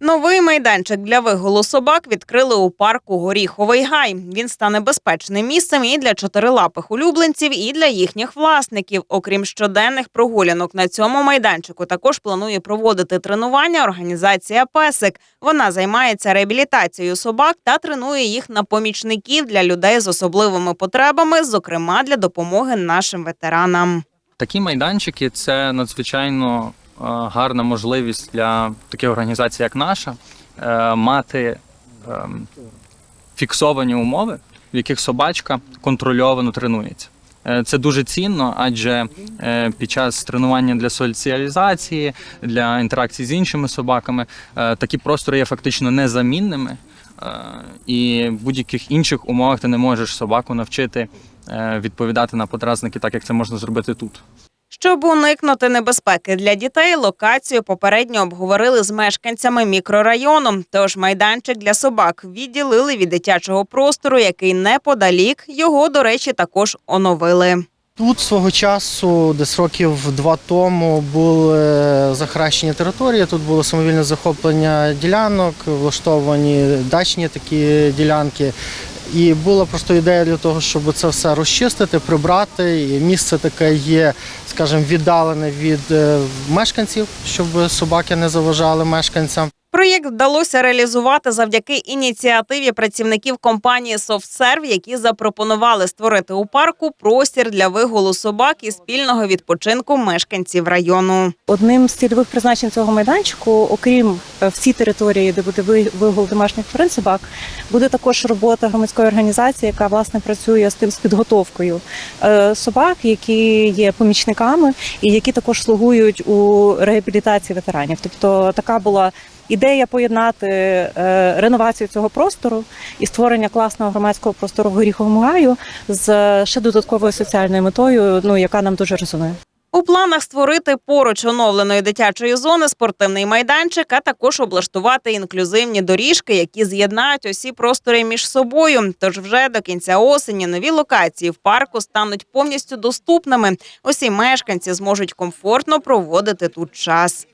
Новий майданчик для вигулу собак відкрили у парку Горіховий Гай. Він стане безпечним місцем і для чотирилапих улюбленців, і для їхніх власників. Окрім щоденних прогулянок на цьому майданчику, також планує проводити тренування організація Песик. Вона займається реабілітацією собак та тренує їх на помічників для людей з особливими потребами, зокрема для допомоги нашим ветеранам. Такі майданчики це надзвичайно гарна можливість для таких організацій, як наша, е, мати ем, фіксовані умови, в яких собачка контрольовано тренується. Е, Це дуже цінно, адже е, під час тренування для соціалізації, для інтеракції з іншими собаками, е, такі простори є фактично незамінними. Е, І в будь-яких інших умовах ти не можеш собаку навчити е, відповідати на подразники, так як це можна зробити тут. Щоб уникнути небезпеки для дітей, локацію попередньо обговорили з мешканцями мікрорайону. Тож майданчик для собак відділили від дитячого простору, який неподалік. Його, до речі, також оновили. Тут свого часу, десь років два тому, були захаращені території. Тут було самовільне захоплення ділянок, влаштовані дачні такі ділянки. І була просто ідея для того, щоб це все розчистити, прибрати. І місце таке є, скажімо, віддалене від е, мешканців, щоб собаки не заважали мешканцям. Проєкт вдалося реалізувати завдяки ініціативі працівників компанії «Софтсерв», які запропонували створити у парку простір для вигулу собак і спільного відпочинку мешканців району. Одним з цільових призначень цього майданчику, окрім е, всій території, де буде вигул домашніх тварин собак, буде також робота громадської організації, яка власне працює з тим з підготовкою е, собак, які є помічниками і які також слугують у реабілітації ветеранів. Тобто така була. Ідея поєднати е, реновацію цього простору і створення класного громадського простору в горіховому гаю з е, ще додатковою соціальною метою, ну яка нам дуже резонує. У планах створити поруч оновленої дитячої зони спортивний майданчик, а також облаштувати інклюзивні доріжки, які з'єднають усі простори між собою. Тож вже до кінця осені нові локації в парку стануть повністю доступними. Усі мешканці зможуть комфортно проводити тут час.